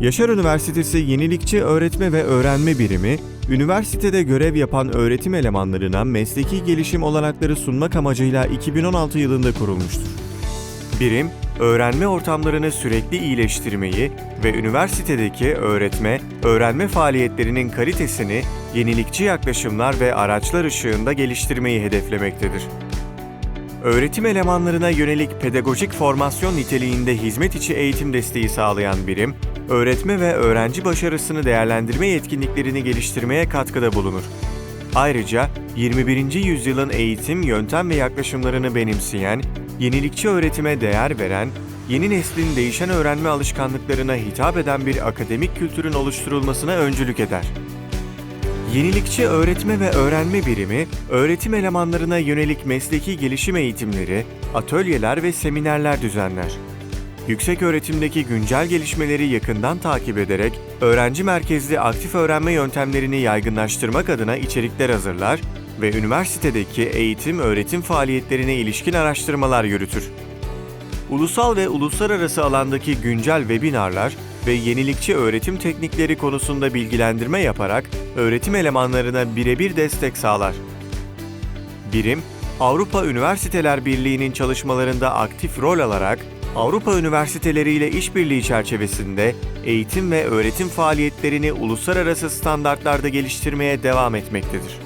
Yaşar Üniversitesi Yenilikçi Öğretme ve Öğrenme Birimi, üniversitede görev yapan öğretim elemanlarına mesleki gelişim olanakları sunmak amacıyla 2016 yılında kurulmuştur. Birim, öğrenme ortamlarını sürekli iyileştirmeyi ve üniversitedeki öğretme, öğrenme faaliyetlerinin kalitesini yenilikçi yaklaşımlar ve araçlar ışığında geliştirmeyi hedeflemektedir. Öğretim elemanlarına yönelik pedagojik formasyon niteliğinde hizmet içi eğitim desteği sağlayan birim, öğretme ve öğrenci başarısını değerlendirme yetkinliklerini geliştirmeye katkıda bulunur. Ayrıca 21. yüzyılın eğitim, yöntem ve yaklaşımlarını benimseyen, yenilikçi öğretime değer veren, yeni neslin değişen öğrenme alışkanlıklarına hitap eden bir akademik kültürün oluşturulmasına öncülük eder. Yenilikçi öğretme ve öğrenme birimi, öğretim elemanlarına yönelik mesleki gelişim eğitimleri, atölyeler ve seminerler düzenler. Yüksek öğretimdeki güncel gelişmeleri yakından takip ederek, öğrenci merkezli aktif öğrenme yöntemlerini yaygınlaştırmak adına içerikler hazırlar ve üniversitedeki eğitim öğretim faaliyetlerine ilişkin araştırmalar yürütür. Ulusal ve uluslararası alandaki güncel webinarlar ve yenilikçi öğretim teknikleri konusunda bilgilendirme yaparak öğretim elemanlarına birebir destek sağlar. Birim, Avrupa Üniversiteler Birliği'nin çalışmalarında aktif rol alarak Avrupa üniversiteleriyle işbirliği çerçevesinde eğitim ve öğretim faaliyetlerini uluslararası standartlarda geliştirmeye devam etmektedir.